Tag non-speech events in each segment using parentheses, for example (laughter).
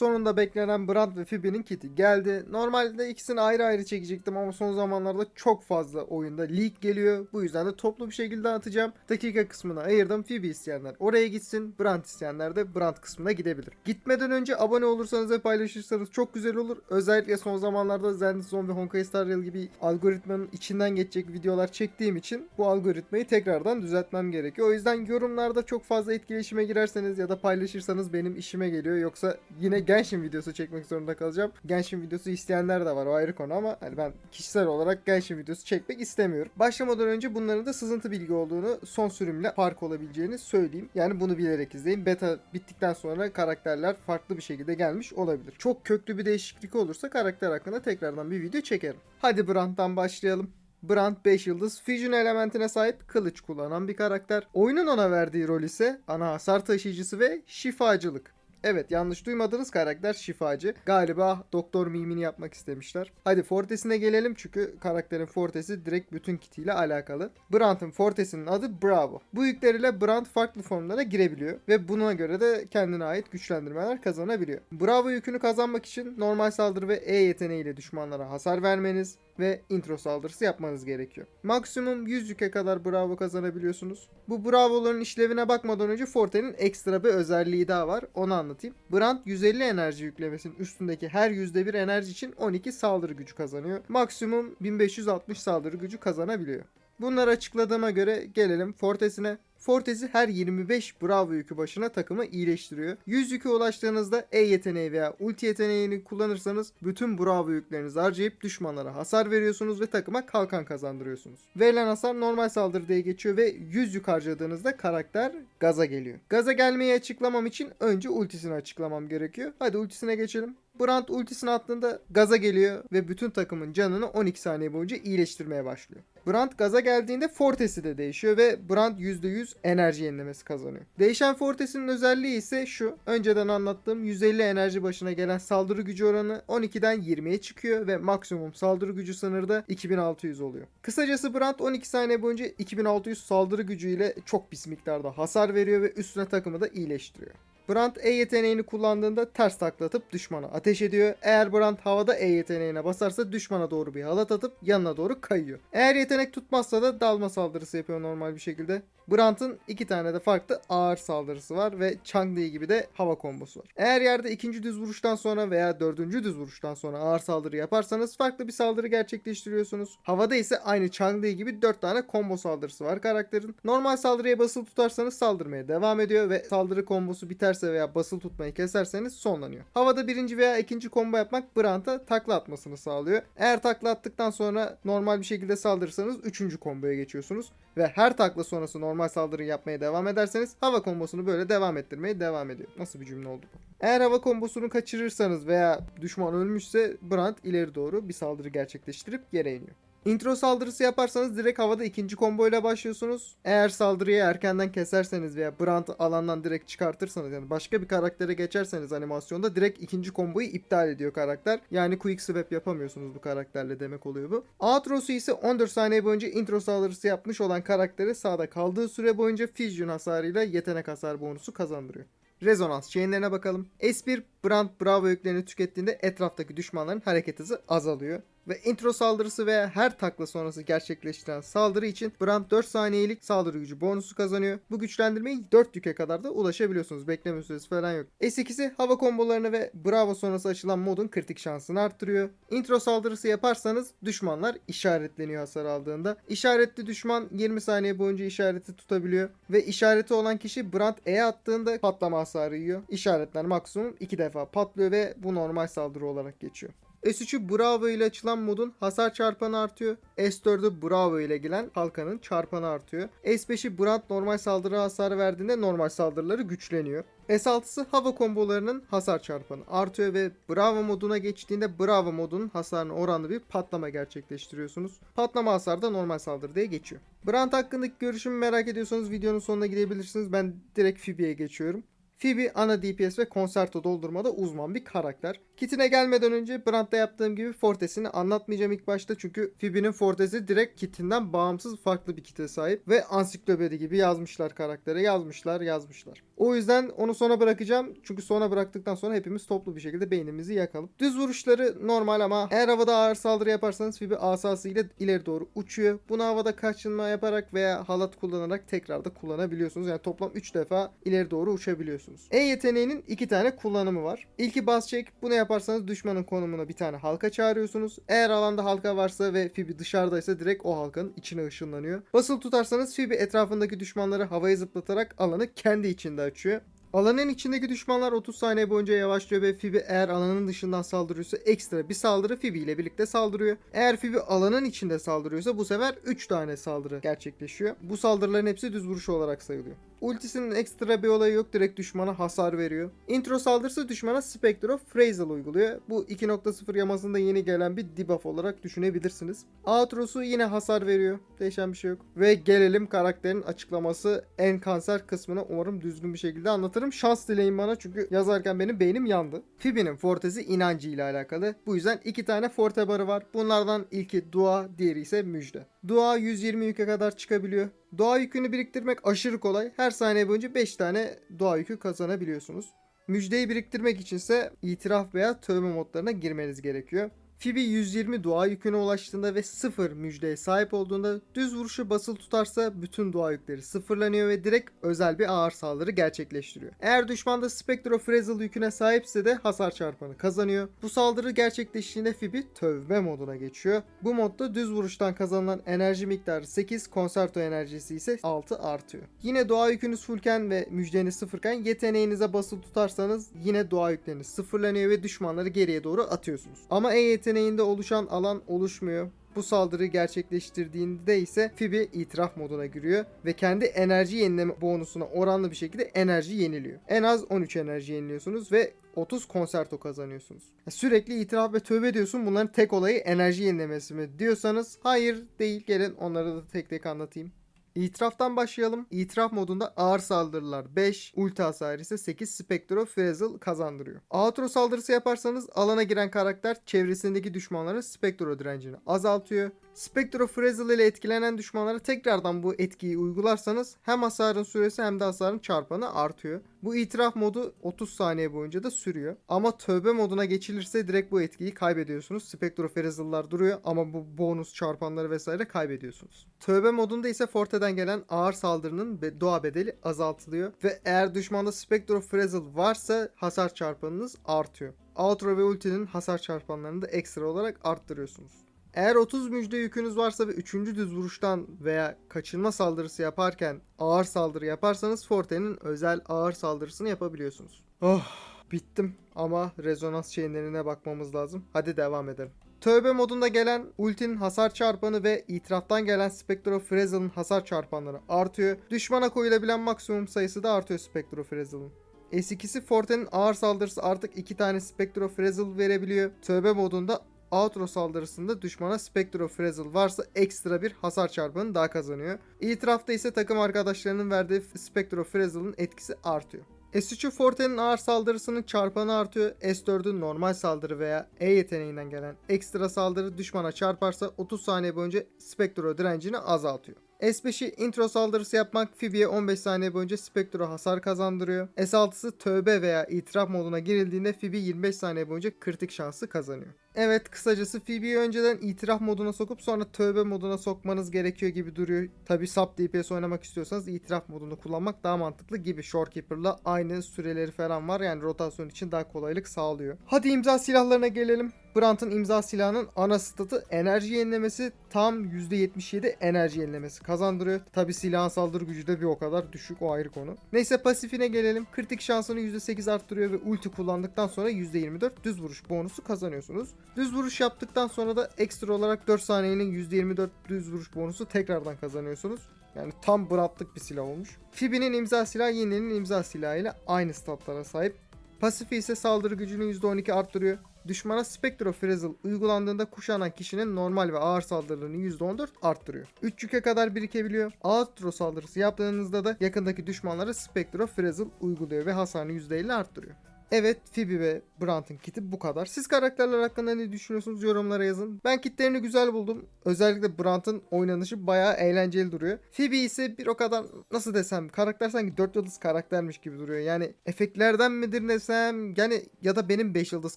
Sonunda beklenen Brand ve Phoebe'nin kiti geldi. Normalde ikisini ayrı ayrı çekecektim ama son zamanlarda çok fazla oyunda leak geliyor. Bu yüzden de toplu bir şekilde atacağım. Dakika kısmına ayırdım. Phoebe isteyenler oraya gitsin. Brand isteyenler de Brand kısmına gidebilir. Gitmeden önce abone olursanız ve paylaşırsanız çok güzel olur. Özellikle son zamanlarda Zenith Zone ve Honkai Star Rail gibi algoritmanın içinden geçecek videolar çektiğim için bu algoritmayı tekrardan düzeltmem gerekiyor. O yüzden yorumlarda çok fazla etkileşime girerseniz ya da paylaşırsanız benim işime geliyor. Yoksa yine Genshin videosu çekmek zorunda kalacağım. Genshin videosu isteyenler de var o ayrı konu ama hani ben kişisel olarak Genshin videosu çekmek istemiyorum. Başlamadan önce bunların da sızıntı bilgi olduğunu son sürümle fark olabileceğini söyleyeyim. Yani bunu bilerek izleyin. Beta bittikten sonra karakterler farklı bir şekilde gelmiş olabilir. Çok köklü bir değişiklik olursa karakter hakkında tekrardan bir video çekerim. Hadi Brand'dan başlayalım. Brand 5 yıldız Fusion elementine sahip kılıç kullanan bir karakter. Oyunun ona verdiği rol ise ana hasar taşıyıcısı ve şifacılık. Evet yanlış duymadığınız karakter şifacı. Galiba doktor mimini yapmak istemişler. Hadi Fortes'ine gelelim çünkü karakterin Fortes'i direkt bütün kitiyle alakalı. Brand'ın Fortes'inin adı Bravo. Bu yükleriyle Brand farklı formlara girebiliyor ve buna göre de kendine ait güçlendirmeler kazanabiliyor. Bravo yükünü kazanmak için normal saldırı ve E yeteneğiyle düşmanlara hasar vermeniz ve intro saldırısı yapmanız gerekiyor. Maksimum 100 yüke kadar bravo kazanabiliyorsunuz. Bu bravoların işlevine bakmadan önce Forte'nin ekstra bir özelliği daha var. Onu anlatayım. Brand 150 enerji yüklemesinin üstündeki her %1 enerji için 12 saldırı gücü kazanıyor. Maksimum 1560 saldırı gücü kazanabiliyor. Bunları açıkladığıma göre gelelim Fortes'ine. Fortes'i her 25 bravo yükü başına takımı iyileştiriyor. 100 yükü ulaştığınızda E yeteneği veya ulti yeteneğini kullanırsanız bütün bravo yüklerinizi harcayıp düşmanlara hasar veriyorsunuz ve takıma kalkan kazandırıyorsunuz. Verilen hasar normal saldırı diye geçiyor ve 100 yük harcadığınızda karakter gaza geliyor. Gaza gelmeyi açıklamam için önce ultisini açıklamam gerekiyor. Hadi ultisine geçelim. Brand ultisini attığında gaza geliyor ve bütün takımın canını 12 saniye boyunca iyileştirmeye başlıyor. Brand gaza geldiğinde Fortes'i de değişiyor ve Brand %100 enerji yenilemesi kazanıyor. Değişen Fortes'in özelliği ise şu. Önceden anlattığım 150 enerji başına gelen saldırı gücü oranı 12'den 20'ye çıkıyor ve maksimum saldırı gücü sınırı da 2600 oluyor. Kısacası Brand 12 saniye boyunca 2600 saldırı gücüyle çok pis miktarda hasar veriyor ve üstüne takımı da iyileştiriyor. Brand E yeteneğini kullandığında ters taklatıp düşmana ateş ediyor. Eğer Brand havada E yeteneğine basarsa düşmana doğru bir halat atıp yanına doğru kayıyor. Eğer yetenek tutmazsa da dalma saldırısı yapıyor normal bir şekilde. Brand'ın iki tane de farklı ağır saldırısı var ve Chang'li gibi de hava kombosu var. Eğer yerde ikinci düz vuruştan sonra veya dördüncü düz vuruştan sonra ağır saldırı yaparsanız farklı bir saldırı gerçekleştiriyorsunuz. Havada ise aynı Chang'li gibi dört tane combo saldırısı var karakterin. Normal saldırıya basılı tutarsanız saldırmaya devam ediyor ve saldırı kombosu biterse veya basılı tutmayı keserseniz sonlanıyor. Havada birinci veya ikinci combo yapmak Brand'a takla atmasını sağlıyor. Eğer takla attıktan sonra normal bir şekilde saldırırsanız üçüncü komboya geçiyorsunuz ve her takla sonrası normal saldırı yapmaya devam ederseniz hava kombosunu böyle devam ettirmeye devam ediyor. Nasıl bir cümle oldu bu? Eğer hava kombosunu kaçırırsanız veya düşman ölmüşse Brand ileri doğru bir saldırı gerçekleştirip yere iniyor. Intro saldırısı yaparsanız direkt havada ikinci komboyla başlıyorsunuz. Eğer saldırıyı erkenden keserseniz veya Brand alandan direkt çıkartırsanız yani başka bir karaktere geçerseniz animasyonda direkt ikinci komboyu iptal ediyor karakter. Yani quick swap yapamıyorsunuz bu karakterle demek oluyor bu. Outro'su ise 14 saniye boyunca intro saldırısı yapmış olan karaktere sağda kaldığı süre boyunca fusion hasarıyla yetenek hasar bonusu kazandırıyor. Rezonans chainlerine bakalım. S1 Brand Bravo yüklerini tükettiğinde etraftaki düşmanların hareket hızı azalıyor. Ve intro saldırısı veya her takla sonrası gerçekleştiren saldırı için Brand 4 saniyelik saldırı gücü bonusu kazanıyor. Bu güçlendirmeyi 4 yüke kadar da ulaşabiliyorsunuz. Bekleme süresi falan yok. S2'si hava kombolarını ve Bravo sonrası açılan modun kritik şansını arttırıyor. Intro saldırısı yaparsanız düşmanlar işaretleniyor hasar aldığında. İşaretli düşman 20 saniye boyunca işareti tutabiliyor. Ve işareti olan kişi Brand E attığında patlama hasarı yiyor. İşaretler maksimum 2 defa patlıyor ve bu normal saldırı olarak geçiyor. S3'ü Bravo ile açılan modun hasar çarpanı artıyor. S4'ü Bravo ile gelen halkanın çarpanı artıyor. S5'i Brand normal saldırı hasarı verdiğinde normal saldırıları güçleniyor. S6'sı hava kombolarının hasar çarpanı artıyor ve Bravo moduna geçtiğinde Bravo modunun hasarına oranlı bir patlama gerçekleştiriyorsunuz. Patlama hasarı da normal saldırı diye geçiyor. Brand hakkındaki görüşümü merak ediyorsanız videonun sonuna gidebilirsiniz. Ben direkt Phoebe'ye geçiyorum. Phoebe ana DPS ve konserto doldurmada uzman bir karakter. Kitine gelmeden önce Brand'da yaptığım gibi Fortes'ini anlatmayacağım ilk başta çünkü Phoebe'nin Fortes'i direkt kitinden bağımsız farklı bir kite sahip ve ansiklopedi gibi yazmışlar karaktere yazmışlar yazmışlar. O yüzden onu sona bırakacağım. Çünkü sona bıraktıktan sonra hepimiz toplu bir şekilde beynimizi yakalım. Düz vuruşları normal ama eğer havada ağır saldırı yaparsanız Fibi asası ile ileri doğru uçuyor. Bunu havada kaçınma yaparak veya halat kullanarak tekrar da kullanabiliyorsunuz. Yani toplam 3 defa ileri doğru uçabiliyorsunuz. E yeteneğinin 2 tane kullanımı var. İlki bas çek. Bunu yaparsanız düşmanın konumuna bir tane halka çağırıyorsunuz. Eğer alanda halka varsa ve Fibi dışarıdaysa direkt o halkanın içine ışınlanıyor. Basılı tutarsanız Fibi etrafındaki düşmanları havaya zıplatarak alanı kendi içinde açıyor. Alanın içindeki düşmanlar 30 saniye boyunca yavaşlıyor ve Fibi eğer alanın dışından saldırıyorsa ekstra bir saldırı Fibi ile birlikte saldırıyor. Eğer Fibi alanın içinde saldırıyorsa bu sefer 3 tane saldırı gerçekleşiyor. Bu saldırıların hepsi düz vuruş olarak sayılıyor. Ultisinin ekstra bir olayı yok direkt düşmana hasar veriyor. Intro saldırısı düşmana Spectre of Phrasal uyguluyor. Bu 2.0 yamasında yeni gelen bir debuff olarak düşünebilirsiniz. Outro'su yine hasar veriyor. Değişen bir şey yok. Ve gelelim karakterin açıklaması en kanser kısmına umarım düzgün bir şekilde anlatırım. Şans dileyin bana çünkü yazarken benim beynim yandı. Phoebe'nin fortezi inancı ile alakalı. Bu yüzden iki tane forte barı var. Bunlardan ilki dua, diğeri ise müjde. Dua 120 yüke kadar çıkabiliyor. Doğa yükünü biriktirmek aşırı kolay. Her saniye boyunca 5 tane doğa yükü kazanabiliyorsunuz. Müjdeyi biriktirmek içinse itiraf veya tövbe modlarına girmeniz gerekiyor. Phoebe 120 dua yüküne ulaştığında ve 0 müjdeye sahip olduğunda düz vuruşu basılı tutarsa bütün dua yükleri sıfırlanıyor ve direkt özel bir ağır saldırı gerçekleştiriyor. Eğer düşman da Spectre of Frazzle yüküne sahipse de hasar çarpanı kazanıyor. Bu saldırı gerçekleştiğinde Phoebe tövbe moduna geçiyor. Bu modda düz vuruştan kazanılan enerji miktarı 8, konserto enerjisi ise 6 artıyor. Yine doğa yükünüz fullken ve müjdeniz sıfırken yeteneğinize basılı tutarsanız yine doğa yükleriniz sıfırlanıyor ve düşmanları geriye doğru atıyorsunuz. Ama E yeteneğinde oluşan alan oluşmuyor. Bu saldırıyı gerçekleştirdiğinde ise Phoebe itiraf moduna giriyor ve kendi enerji yenileme bonusuna oranlı bir şekilde enerji yeniliyor. En az 13 enerji yeniliyorsunuz ve 30 konserto kazanıyorsunuz. Sürekli itiraf ve tövbe diyorsun bunların tek olayı enerji yenilemesi mi diyorsanız hayır değil gelin onları da tek tek anlatayım. İtiraftan başlayalım. İtiraf modunda ağır saldırılar 5, ulti hasarı ise 8 Spectro Frazzle kazandırıyor. Outro saldırısı yaparsanız alana giren karakter çevresindeki düşmanların Spectro direncini azaltıyor. Spectro Frazzle ile etkilenen düşmanlara tekrardan bu etkiyi uygularsanız hem hasarın süresi hem de hasarın çarpanı artıyor. Bu itiraf modu 30 saniye boyunca da sürüyor. Ama tövbe moduna geçilirse direkt bu etkiyi kaybediyorsunuz. Frazzle'lar duruyor ama bu bonus çarpanları vesaire kaybediyorsunuz. Tövbe modunda ise Forte'den gelen ağır saldırının doğa bedeli azaltılıyor. Ve eğer düşmanda Spectro Frazzle varsa hasar çarpanınız artıyor. Outro ve ultinin hasar çarpanlarını da ekstra olarak arttırıyorsunuz. Eğer 30 müjde yükünüz varsa ve 3. düz vuruştan veya kaçırma saldırısı yaparken ağır saldırı yaparsanız Forte'nin özel ağır saldırısını yapabiliyorsunuz. Oh bittim ama rezonans chainlerine bakmamız lazım. Hadi devam edelim. Tövbe modunda gelen ultinin hasar çarpanı ve itiraftan gelen Spectro Frazzle'ın hasar çarpanları artıyor. Düşmana koyulabilen maksimum sayısı da artıyor Spectro Frazzle'ın. S2'si Forte'nin ağır saldırısı artık 2 tane Spectro Frazzle verebiliyor. Tövbe modunda Outro saldırısında düşmana Spectro Frazzle varsa ekstra bir hasar çarpanı daha kazanıyor. İtirafta ise takım arkadaşlarının verdiği Spectro Frazzle'ın etkisi artıyor. S3'ü Forte'nin ağır saldırısının çarpanı artıyor. S4'ün normal saldırı veya E yeteneğinden gelen ekstra saldırı düşmana çarparsa 30 saniye boyunca Spectro direncini azaltıyor. S5'i intro saldırısı yapmak Phoebe'ye 15 saniye boyunca Spectro hasar kazandırıyor. S6'sı tövbe veya itiraf moduna girildiğinde Phoebe 25 saniye boyunca kritik şansı kazanıyor. Evet kısacası Phoebe'yi önceden itiraf moduna sokup sonra tövbe moduna sokmanız gerekiyor gibi duruyor. Tabi sub DPS oynamak istiyorsanız itiraf modunu kullanmak daha mantıklı gibi. Shorekeeper'la aynı süreleri falan var yani rotasyon için daha kolaylık sağlıyor. Hadi imza silahlarına gelelim. Brandt'ın imza silahının ana statı enerji yenilemesi tam %77 enerji yenilemesi kazandırıyor. Tabi silahın saldırı gücü de bir o kadar düşük o ayrı konu. Neyse pasifine gelelim. Kritik şansını %8 arttırıyor ve ulti kullandıktan sonra %24 düz vuruş bonusu kazanıyorsunuz. Düz vuruş yaptıktan sonra da ekstra olarak 4 saniyenin %24 düz vuruş bonusu tekrardan kazanıyorsunuz. Yani tam Brandt'lık bir silah olmuş. Phoebe'nin imza silahı Yeni'nin imza silahıyla aynı statlara sahip. Pasifi ise saldırı gücünü %12 arttırıyor. Düşmana Spectro Frazzle uygulandığında kuşanan kişinin normal ve ağır saldırılarını %14 arttırıyor. 3 yüke kadar birikebiliyor. Outro saldırısı yaptığınızda da yakındaki düşmanlara Spectro Frazzle uyguluyor ve hasarını %50 arttırıyor. Evet Phoebe ve Brant'ın kiti bu kadar. Siz karakterler hakkında ne düşünüyorsunuz yorumlara yazın. Ben kitlerini güzel buldum. Özellikle Brant'ın oynanışı bayağı eğlenceli duruyor. Phoebe ise bir o kadar nasıl desem karakter sanki 4 yıldız karaktermiş gibi duruyor. Yani efektlerden midir desem yani ya da benim 5 yıldız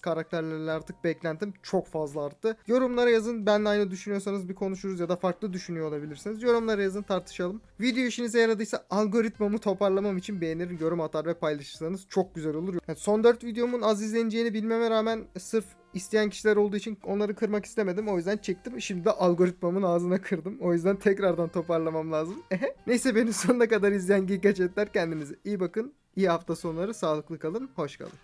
karakterlerle artık beklentim çok fazla arttı. Yorumlara yazın. Benle aynı düşünüyorsanız bir konuşuruz ya da farklı düşünüyor olabilirsiniz. Yorumlara yazın tartışalım. Video işinize yaradıysa algoritmamı toparlamam için beğenir, yorum atar ve paylaşırsanız çok güzel olur. Yani son 4 videomun az izleneceğini bilmeme rağmen sırf isteyen kişiler olduğu için onları kırmak istemedim. O yüzden çektim. Şimdi de algoritmamın ağzına kırdım. O yüzden tekrardan toparlamam lazım. (laughs) Neyse beni sonuna kadar izleyen Giga Chat'ler kendinize iyi bakın. İyi hafta sonları, sağlıklı kalın, hoş kalın.